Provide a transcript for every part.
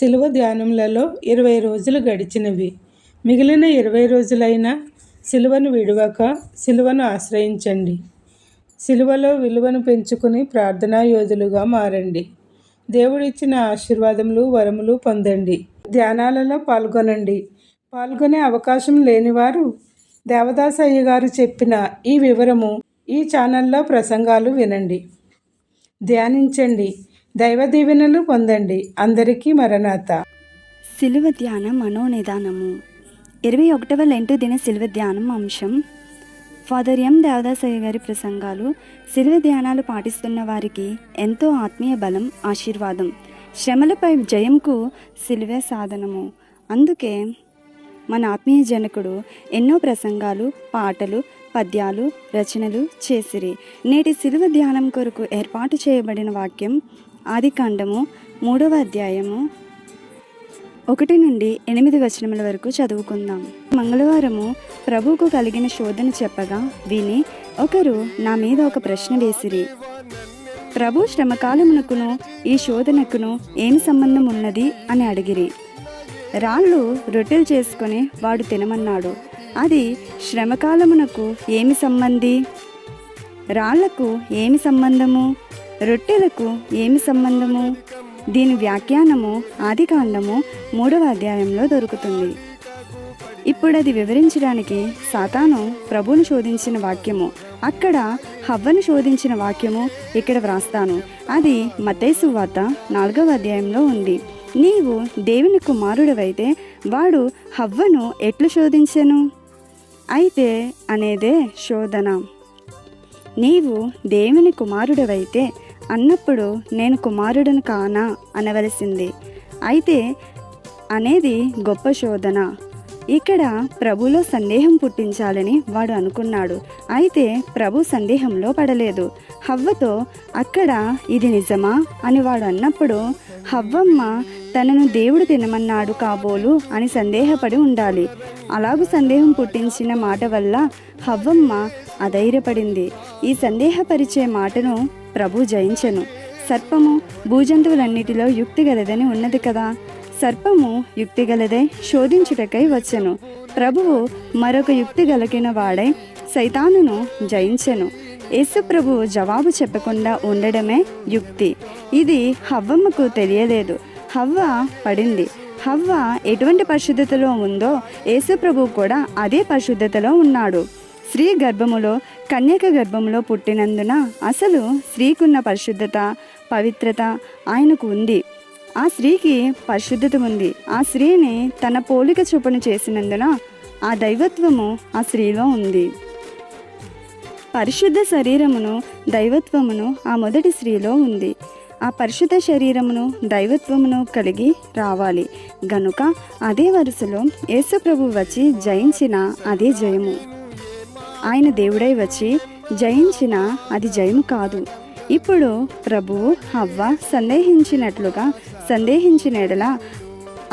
శిలువ ధ్యానములలో ఇరవై రోజులు గడిచినవి. మిగిలిన ఇరవై రోజులైనా శిలువను విడవక శిలువను ఆశ్రయించండి. శిలువలో విలువను పెంచుకుని ప్రార్థనా యోధులుగా మారండి. దేవుడిచ్చిన ఆశీర్వాదములు వరములు పొందండి. ధ్యానాలలో పాల్గొనండి. పాల్గొనే అవకాశం లేనివారు దేవదాస్ అయ్యగారు చెప్పిన ఈ వివరము ఈ ఛానల్లో ప్రసంగాలు వినండి. ధ్యానించండి. దైవ దీవెనలు పొందండి. అందరికీ మరణాత. శిలువ ధ్యాన మనోనిదానము. ఇరవై ఒకటవ లెంటు దిన శిలువ ధ్యానం అంశం. ఫాదర్ ఎం దేవదాసయ్య గారి ప్రసంగాలు సిలువ ధ్యానాలు పాటిస్తున్న వారికి ఎంతో ఆత్మీయ బలం ఆశీర్వాదం. శ్రమలపై జయంకు శిలువే సాధనము. అందుకే మన ఆత్మీయ జనకుడు ఎన్నో ప్రసంగాలు పాటలు పద్యాలు రచనలు చేసిరి. నేటి శిలువ ధ్యానం కొరకు ఏర్పాటు చేయబడిన వాక్యం ఆదికాండము మూడవ అధ్యాయము ఒకటి నుండి ఎనిమిది వచనముల వరకు చదువుకుందాం. మంగళవారము ప్రభువుకు కలిగిన శోధన చెప్పగా విని ఒకరు నా మీద ఒక ప్రశ్న వేసిరి. ప్రభు శ్రమకాలమునకును ఈ శోధనకును ఏమి సంబంధం ఉన్నది అని అడిగిరి. రాళ్ళు రొట్టెలు చేసుకొని వాడు తినమన్నాడు. అది శ్రమకాలమునకు ఏమి సంబంధి? రాళ్ళకు ఏమి సంబంధము? రొట్టెలకు ఏమి సంబంధము? దీని వ్యాఖ్యానము ఆదికాండము మూడవ అధ్యాయంలో దొరుకుతుంది. ఇప్పుడు అది వివరించడానికి సాతాను ప్రభువును శోధించిన వాక్యము. అక్కడ హవ్వను శోధించిన వాక్యము ఇక్కడ వ్రాస్తాను. అది మతేసు వార్త నాలుగవ అధ్యాయంలో ఉంది. నీవు దేవుని కుమారుడవైతే వాడు హవ్వను ఎట్లు శోధించెను? అయితే అనేదే శోధన. నీవు దేవుని కుమారుడవైతే అన్నప్పుడు నేను కుమారుడను కానా అనవలసింది. అయితే అనేది గొప్ప శోధన. ఇక్కడ ప్రభులో సందేహం పుట్టించాలని వాడు అనుకున్నాడు. అయితే ప్రభు సందేహంలో పడలేదు. హవ్వతో అక్కడ ఇది నిజమా అని వాడు అన్నప్పుడు హవ్వమ్మ తనను దేవుడు తినమన్నాడు కాబోలు అని సందేహపడి ఉండాలి. అలాగూ సందేహం పుట్టించిన మాట వల్ల హవ్వమ్మ అధైర్యపడింది. ఈ సందేహపరిచే మాటను ప్రభు జయించెను. సర్పము భూజంతువులన్నిటిలో యుక్తి గలదని ఉన్నది కదా. సర్పము యుక్తి గలదే శోధించుటకై వచ్చెను. ప్రభువు మరొక యుక్తి గలకిన వాడై సైతానును జయించెను. యేసు ప్రభు జవాబు చెప్పకుండా ఉండడమే యుక్తి. ఇది హవ్వమ్మకు తెలియలేదు. హవ్వ పడింది. హవ్వ ఎటువంటి పరిశుద్ధతలో ఉందో యేసు ప్రభు కూడా అదే పరిశుద్ధతలో ఉన్నాడు. స్త్రీ గర్భములో కన్యక గర్భములో పుట్టినందున అసలు స్త్రీకున్న పరిశుద్ధత పవిత్రత ఆయనకు ఉంది. ఆ స్త్రీకి పరిశుద్ధత ఉంది. ఆ స్త్రీని తన పోలిక చూపన చేసినందున ఆ దైవత్వము ఆ స్త్రీలో ఉంది. పరిశుద్ధ శరీరమును దైవత్వమును ఆ మొదటి స్త్రీలో ఉంది. ఆ పరిశుద్ధ శరీరమును దైవత్వమును కలిగి రావాలి. గనుక అదే వరుసలో యేసుప్రభు వచ్చి జయించిన అదే జయము. ఆయన దేవుడై వచ్చి జయించిన అది జయము కాదు. ఇప్పుడు ప్రభువు హవ్వ సందేహించినట్లుగా సందేహించిన ఎడల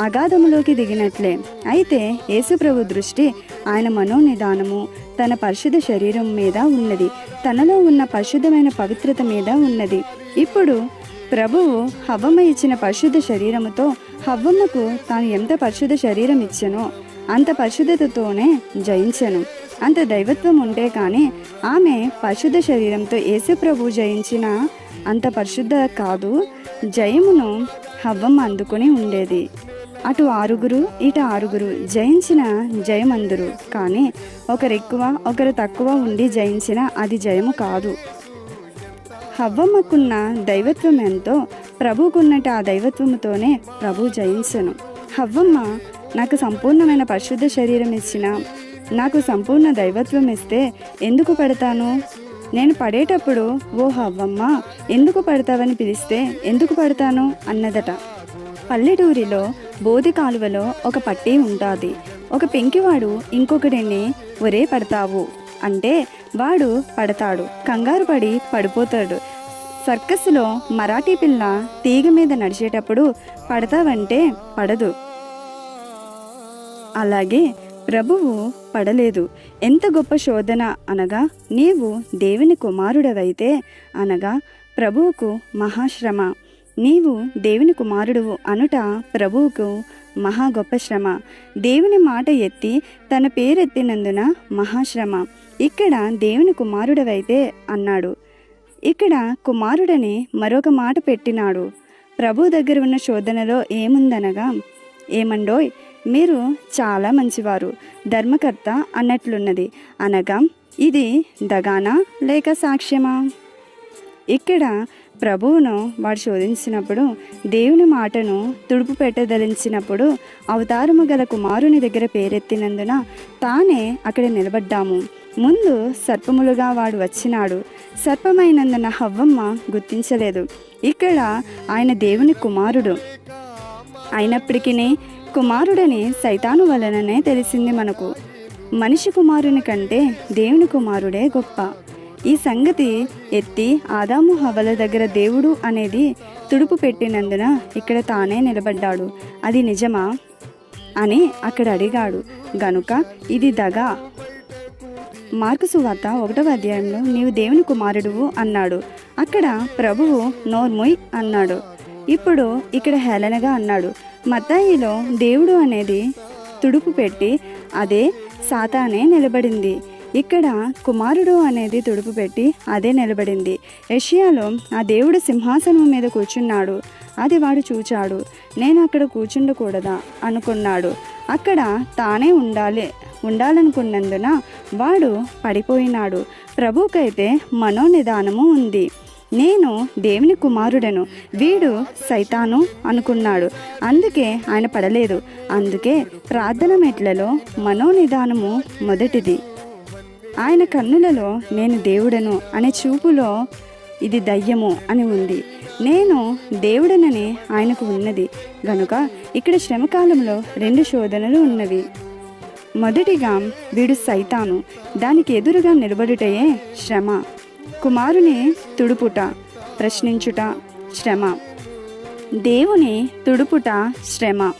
అగాధములోకి దిగినట్లే. అయితే యేసుప్రభు దృష్టి ఆయన మనోనిదానము తన పరిశుద్ధ శరీరం మీద ఉన్నది. తనలో ఉన్న పరిశుద్ధమైన పవిత్రత మీద ఉన్నది. ఇప్పుడు ప్రభువు హవ్వమ్మ ఇచ్చిన పరిశుద్ధ శరీరముతో హవ్వమ్మకు తాను ఎంత పరిశుద్ధ శరీరం ఇచ్చానో అంత పరిశుద్ధతతోనే జయించను. అంత దైవత్వం ఉంటే కానీ ఆమె పరిశుద్ధ శరీరంతో యేసు ప్రభు జయించిన అంత పరిశుద్ధ కాదు. జయమును హవ్వమ్మ అందుకొని ఉండేది. అటు ఆరుగురు ఇటు ఆరుగురు జయించిన జయమందురు. కానీ ఒకరు ఎక్కువ ఒకరు తక్కువ ఉండి జయించిన అది జయము కాదు. హవ్వమ్మకున్న దైవత్వం ఎంతో ప్రభుకున్నట్టు ఆ దైవత్వముతోనే ప్రభు జయించను. హవ్వమ్మ నాకు సంపూర్ణమైన పరిశుద్ధ శరీరం ఇచ్చిన నాకు సంపూర్ణ దైవత్వం ఇస్తే ఎందుకు పడతాను? నేను పడేటప్పుడు ఓ హవ్వమ్మ ఎందుకు పడతావని పిలిస్తే ఎందుకు పడతాను? అన్నదట. పల్లెటూరిలో బోధి కాలువలో ఒక పట్టి ఉంటుంది. ఒక పెంకివాడు ఇంకొకడిని ఒరే పడతావు అంటే వాడు పడతాడు. కంగారు పడి పడిపోతాడు. సర్కస్లో మరాఠీ పిల్ల తీగ మీద నడిచేటప్పుడు పడతావంటే పడదు. అలాగే ప్రభువు పడలేదు. ఎంత గొప్ప శోధన అనగా నీవు దేవుని కుమారుడవైతే అనగా ప్రభువుకు మహాశ్రమ. నీవు దేవుని కుమారుడువు అనుట ప్రభువుకు మహా గొప్ప శ్రమ. దేవుని మాట ఎత్తి తన పేరెత్తినందున మహాశ్రమ. ఇక్కడ దేవుని కుమారుడవైతే అన్నాడు. ఇక్కడ కుమారుడని మరొక మాట పెట్టినాడు. ప్రభు దగ్గర ఉన్న శోధనలో ఏముందనగా ఏమండోయ్ మీరు చాలా మంచివారు ధర్మకర్త అన్నట్లున్నది. అనగా ఇది దగానా లేక సాక్ష్యమా? ఇక్కడ ప్రభువును వాడు శోధించినప్పుడు దేవుని మాటను తుడుపు పెట్టదలించినప్పుడు అవతారము గల కుమారుని దగ్గర పేరెత్తినందున తానే అక్కడ నిలబడ్డాము. ముందు సర్పములుగా వాడు వచ్చినాడు. సర్పమైనందున హవ్వమ్మ గుర్తించలేదు. ఇక్కడ ఆయన దేవుని కుమారుడు. అయినప్పటికీ కుమారుడని సైతాను వలననే తెలిసింది మనకు. మనిషి కుమారుని కంటే దేవుని కుమారుడే గొప్ప. ఈ సంగతి ఎత్తి ఆదాము హవల దగ్గర దేవుడు అనేది తుడుపు పెట్టినందున ఇక్కడ తానే నిలబడ్డాడు. అది నిజమా? అని అక్కడ అడిగాడు. గనుక ఇది దగా. మార్కు సువార్త ఒకటవ అధ్యాయంలో నీవు దేవుని కుమారుడువు అన్నాడు. అక్కడ ప్రభువు నోర్ముయ్ అన్నాడు. ఇప్పుడు ఇక్కడ హేళనగా అన్నాడు. మత్తాయిలో దేవుడు అనేది తుడుపు పెట్టి అదే సాతానే నిలబడింది. ఇక్కడ కుమారుడు అనేది తుడుపు పెట్టి అదే నిలబడింది. ఏషియాలో ఆ దేవుడు సింహాసనం మీద కూర్చున్నాడు. అది వాడు చూచాడు. నేను అక్కడ కూర్చుండకూడదా? అనుకున్నాడు. అక్కడ తానే ఉండాలి ఉండాలనుకున్నందున వాడు పడిపోయినాడు. ప్రభుకైతే మనోనిదానము ఉంది. నేను దేవుని కుమారుడను. వీడు సైతాను అనుకున్నాడు. అందుకే ఆయన పడలేదు. అందుకే ప్రార్థన మెట్లలో మనోనిదానము మొదటిది. ఆయన కన్నులలో నేను దేవుడను అనే చూపులో ఇది దయ్యము అని ఉంది. నేను దేవుడనని ఆయనకు ఉన్నది. గనుక ఇక్కడ శ్రమకాలంలో రెండు శోధనలు ఉన్నవి. మొదటిగా వీడు సైతాను. దానికి ఎదురుగా నిలబడుటయే శ్రమ. కుమారుని తుడుపుట ప్రశ్నించుట శ్రమ. దేవుని తుడుపుట శ్రమ.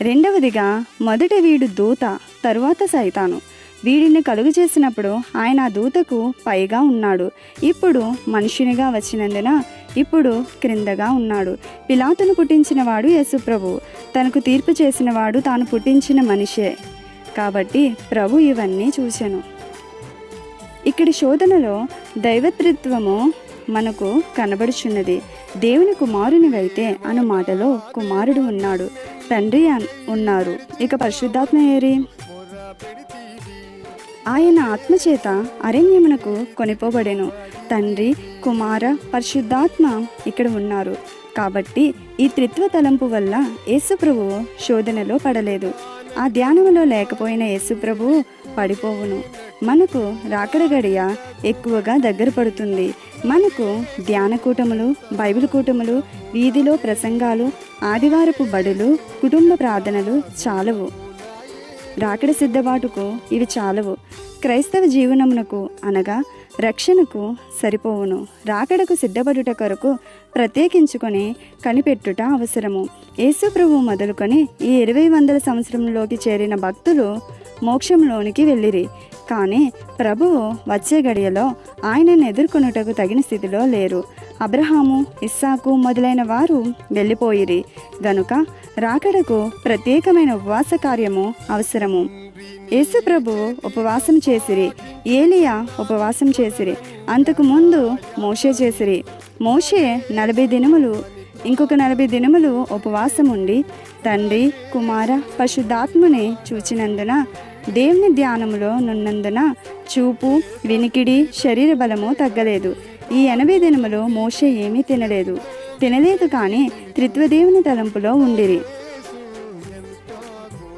రెండవదిగా మొదట వీడు దూత తరువాత సైతాను. వీడిని కలుగు చేసినప్పుడు ఆయన ఆ దూతకు పైగా ఉన్నాడు. ఇప్పుడు మనుషునిగా వచ్చినందున ఇప్పుడు క్రిందగా ఉన్నాడు. పిలాతును పుట్టించిన వాడు యేసుప్రభు తనకు తీర్పు చేసిన వాడు తాను పుట్టించిన మనిషే. కాబట్టి ప్రభు ఇవన్నీ చూశాను ఇక్కడి శోధనలో దైవత్రిత్వము మనకు కనబడుచున్నది. దేవుని కుమారునివైతే అను మాటలో కుమారుడు ఉన్నాడు. తండ్రి ఉన్నారు. ఇక పరిశుద్ధాత్మ ఏరి? ఆయన ఆత్మచేత అరణ్యమునకు కొనిపోబడెను. తండ్రి కుమార పరిశుద్ధాత్మ ఇక్కడ ఉన్నారు. కాబట్టి ఈ త్రిత్వ తలంపు వల్ల యేసుప్రభువు శోధనలో పడలేదు. ఆ ధ్యానములో లేకపోయిన యేసుప్రభు పడిపోవును. మనకు రాకడ గడియ ఎక్కువగా దగ్గర పడుతుంది. మనకు ధ్యాన కూటములు బైబిల్ కూటములు వీధిలో ప్రసంగాలు ఆదివారపు బడులు కుటుంబ ప్రార్థనలు చాలవు. రాకడ సిద్ధబాటుకు ఇవి చాలవు. క్రైస్తవ జీవనమునకు అనగా రక్షణకు సరిపోవును. రాకడకు సిద్ధపడుట కొరకు ప్రత్యేకించుకొని కనిపెట్టుట అవసరము. యేసుప్రభు మొదలుకొని ఈ ఇరవై వందల సంవత్సరంలోకి చేరిన భక్తులు మోక్షంలోనికి వెళ్ళిరి. కానీ ప్రభువు వచ్చే గడియలో ఆయనను ఎదుర్కొనుటకు తగిన స్థితిలో లేరు. అబ్రహాము ఇస్సాకు మొదలైన వారు వెళ్ళిపోయిరి. గనుక రాకడకు ప్రత్యేకమైన ఉపవాస కార్యము అవసరము. యేసు ప్రభు ఉపవాసం చేసిరి ఏలియా ఉపవాసం చేసిరి అంతకు ముందు మోషే చేసిరి. మోషే నలభై దినములు ఇంకొక నలభై దినములు ఉపవాసం ఉండి తండ్రి కుమార పశుద్ధాత్ముని చూచినందున దేవుని ధ్యానములో నున్నందున చూపు వినికిడి శరీర బలము తగ్గలేదు. ఈ ఎనభై దినములు మోషే ఏమీ తినలేదు. తినలేదు కానీ త్రిత్వదేవుని తలంపులో ఉండిరి.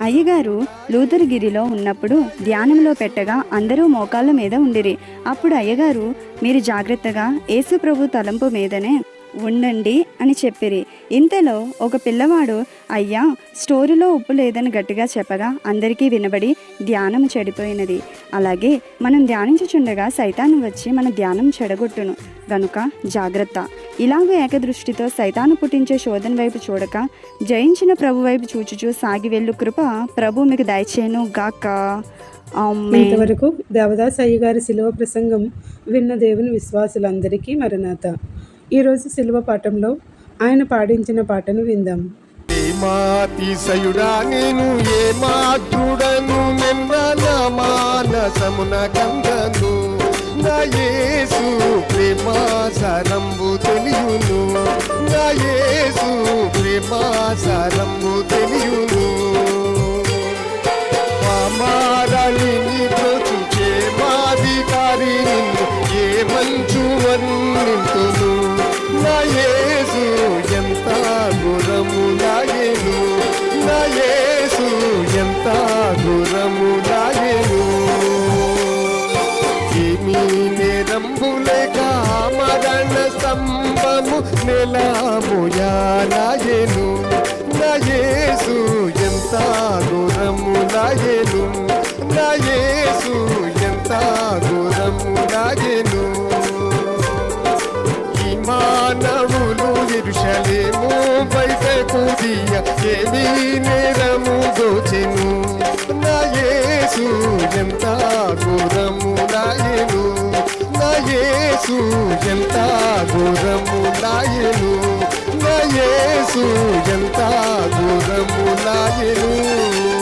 అయ్యగారు లూథర్గిరిలో ఉన్నప్పుడు ధ్యానంలో పెట్టగా అందరూ మోకాళ్ళ మీద ఉండిరి. అప్పుడు అయ్యగారు మీరు జాగ్రత్తగా ఏసుప్రభు తలంపు మీదనే ఉండండి అని చెప్పిరి. ఇంతలో ఒక పిల్లవాడు అయ్యా స్టోరీలో ఉప్పు లేదని గట్టిగా చెప్పగా అందరికీ వినబడి ధ్యానం చెడిపోయినది. అలాగే మనం ధ్యానించుచుండగా సైతాను వచ్చి మన ధ్యానం చెడగొట్టును. గనుక జాగ్రత్త. ఇలాగ ఏకదృష్టితో సైతాను పుట్టించే శోధన వైపు చూడక జయించిన ప్రభు వైపు చూచుచూ సాగి వెళ్ళు కృప ప్రభు మీకు దయచేయను గాక. ఇంతవరకు దేవదాస్ అయ్య గారి శిలువ ప్రసంగం విన్న దేవుని విశ్వాసులందరికీ మరణాత. ఈరోజు శిలువ పాఠంలో ఆయన పాడించిన పాటను విందాం. ఏమాతిశయుడా నేను ఏమాత్రుడను నిన్న నా మానసమున కందను నా యేసు ప్రేమ సరంబు తెలియును. నా యేసు ప్రేమ సరంబు తెలియును. స్తంభము నెలముయానాయను నయేసు ఎంత గురము నయను నయేసు ఎంత గురము నయను ఈ మానవులు ఇరుషలేము బయట కుదియ ఏమీ నేరము దోచెను. నయేసు ఎంత గురము నయను యేసు ఎంత దూరము నాయను నా యేసు ఎంత దూరము నాయను